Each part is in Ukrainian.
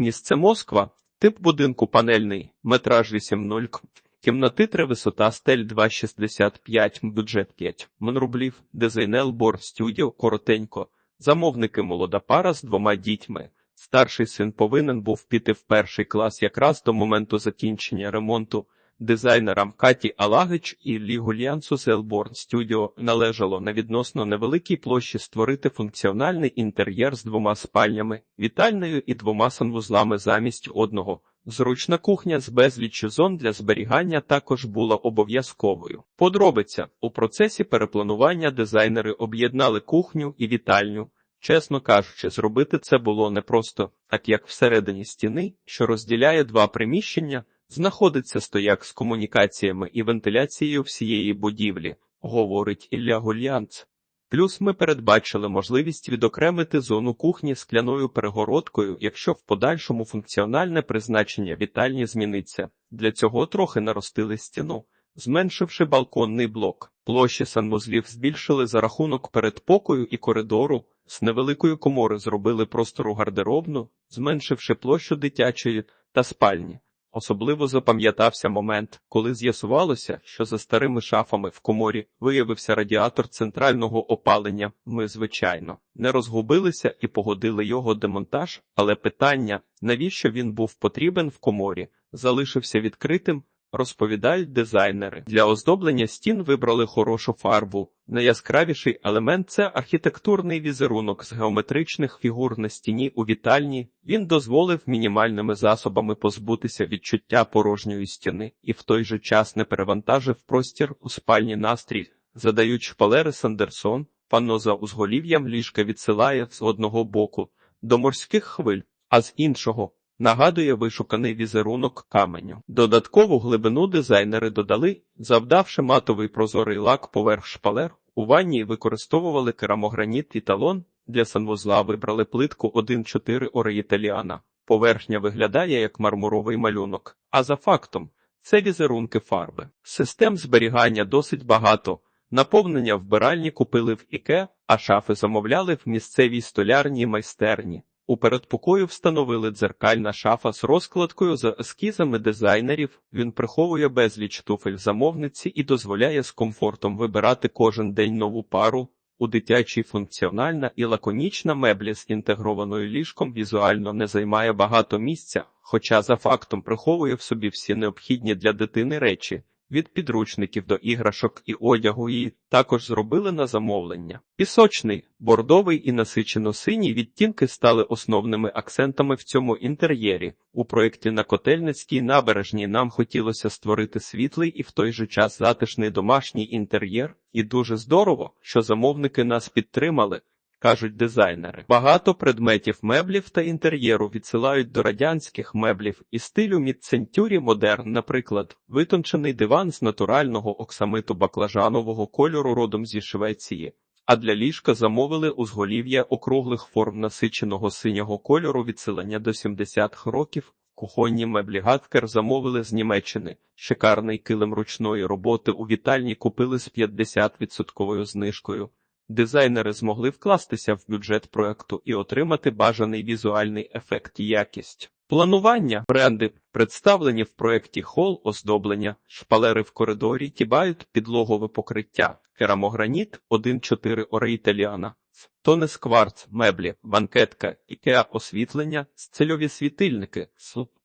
Місце Москва, тип будинку панельний, метраж 8.0, кімнати 3, висота стель 2,65, бюджет 5 мн рублів, дизайнел Бор Стюдіо. Коротенько, замовники. Молода пара з двома дітьми. Старший син повинен був піти в перший клас якраз до моменту закінчення ремонту. Дизайнерам Каті Алагич і Іллі Гульянцу з Елборн Студіо належало на відносно невеликій площі створити функціональний інтер'єр з двома спальнями, вітальною і двома санвузлами замість одного. Зручна кухня з безліччю зон для зберігання також була обов'язковою. Подробиця у процесі перепланування дизайнери об'єднали кухню і вітальню. Чесно кажучи, зробити це було непросто, так як всередині стіни, що розділяє два приміщення, знаходиться стояк з комунікаціями і вентиляцією всієї будівлі, говорить Ілля Гульянц. Плюс ми передбачили можливість відокремити зону кухні скляною перегородкою, якщо в подальшому функціональне призначення вітальні зміниться. Для цього трохи наростили стіну, зменшивши балконний блок. Площі санвузлів збільшили за рахунок передпокою і коридору. З невеликої комори зробили простору гардеробну, зменшивши площу дитячої та спальні. Особливо запам'ятався момент, коли з'ясувалося, що за старими шафами в коморі виявився радіатор центрального опалення. Ми, звичайно, не розгубилися і погодили його демонтаж, але питання, навіщо він був потрібен в коморі, залишився відкритим. Розповідають дизайнери. Для оздоблення стін вибрали хорошу фарбу. Найяскравіший елемент це архітектурний візерунок з геометричних фігур на стіні у вітальні. Він дозволив мінімальними засобами позбутися відчуття порожньої стіни і в той же час не перевантажив простір у спальні настрій. Задають шпалери Сандерсон, панно за узголів'ям ліжка відсилає з одного боку до морських хвиль, а з іншого Нагадує вишуканий візерунок каменю. Додаткову глибину дизайнери додали, завдавши матовий прозорий лак поверх шпалер. У ванні використовували керамограніт і талон. Для санвузла вибрали плитку 1,4 Ореїталіана. Поверхня виглядає як мармуровий малюнок. А за фактом, це візерунки фарби. Систем зберігання досить багато. Наповнення вбиральні купили в Іке, а шафи замовляли в місцевій столярній майстерні. У передпокою встановили дзеркальна шафа з розкладкою за ескізами дизайнерів. Він приховує безліч туфель замовниці і дозволяє з комфортом вибирати кожен день нову пару. У дитячій функціональна і лаконічна меблі з інтегрованою ліжком візуально не займає багато місця, хоча за фактом приховує в собі всі необхідні для дитини речі. Від підручників до іграшок і одягу її також зробили на замовлення. Пісочний, бордовий і насичено-синій відтінки стали основними акцентами в цьому інтер'єрі. У проєкті на Котельницькій набережній нам хотілося створити світлий і в той же час затишний домашній інтер'єр, і дуже здорово, що замовники нас підтримали кажуть дизайнери. Багато предметів меблів та інтер'єру відсилають до радянських меблів і стилю мідцентюрі модерн, наприклад, витончений диван з натурального оксамиту баклажанового кольору родом зі Швеції. А для ліжка замовили узголів'я округлих форм насиченого синього кольору відсилання до 70-х років. Кухонні меблі Гаткер замовили з Німеччини. Шикарний килим ручної роботи у вітальні купили з 50% знижкою. Дизайнери змогли вкластися в бюджет проекту і отримати бажаний візуальний ефект і якість. Планування бренди представлені в проєкті хол оздоблення, шпалери в коридорі, тібають підлогове покриття, керамограніт 1,4 Орейталіана, тонес кварц, меблі, банкетка, ікеа освітлення, сцельові світильники,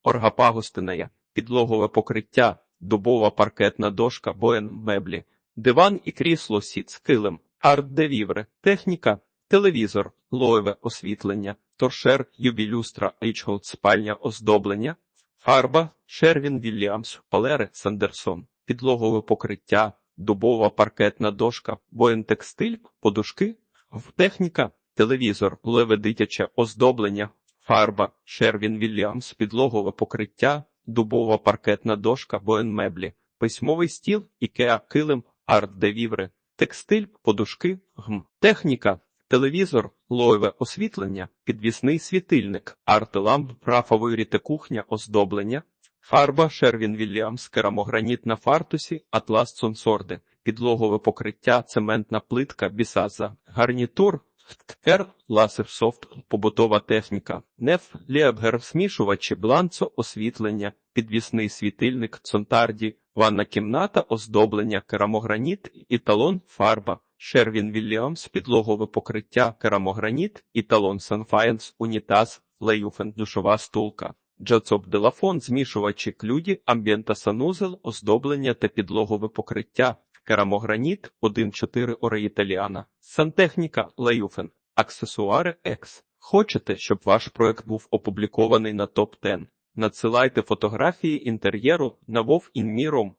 оргапагостинея, підлогове покриття, дубова паркетна дошка, боен меблі, диван і крісло сіц, килим. Арт-девівре, техніка, телевізор, лоєве освітлення, торшер, юбілюстра, Ейчголд, спальня, оздоблення, фарба, Шервін Вільямс, Палери, Сандерсон, підлогове покриття, дубова паркетна дошка, воєнтекстиль, подушки, техніка, телевізор, леве дитяче оздоблення, фарба, Шервін Вільямс, підлогове покриття, дубова паркетна дошка, воєнмеблі, письмовий стіл, ікеа, килим, арт-девівре, текстиль, подушки, гм, техніка, телевізор, лоєве освітлення, підвісний світильник, арт-ламп, рафової рітекухня, оздоблення, фарба Шервін Вільямс, керамограніт на фартусі, атлас Сонсорди, підлогове покриття, цементна плитка, бісаза, гарнітур, Р. Ласер софт, побутова техніка, НЕФ, Ліабгер, смішувачі, бланцо, освітлення, підвісний світильник, цонтарді, ванна кімната, оздоблення, керамограніт, італон, фарба, Шервін Вільямс, підлогове покриття, керамограніт, італон Санфаєнс, унітаз, Леюфен, душова стулка. Джацоп Делафон, змішувачі клюді, амбієнта санузел, оздоблення та підлогове покриття, керамограніт 1.4 Оре Італіана, сантехніка Леюфен, аксесуари Екс. Хочете, щоб ваш проект був опублікований на топ 10 Надсилайте фотографії інтер'єру на вовінміром.рю.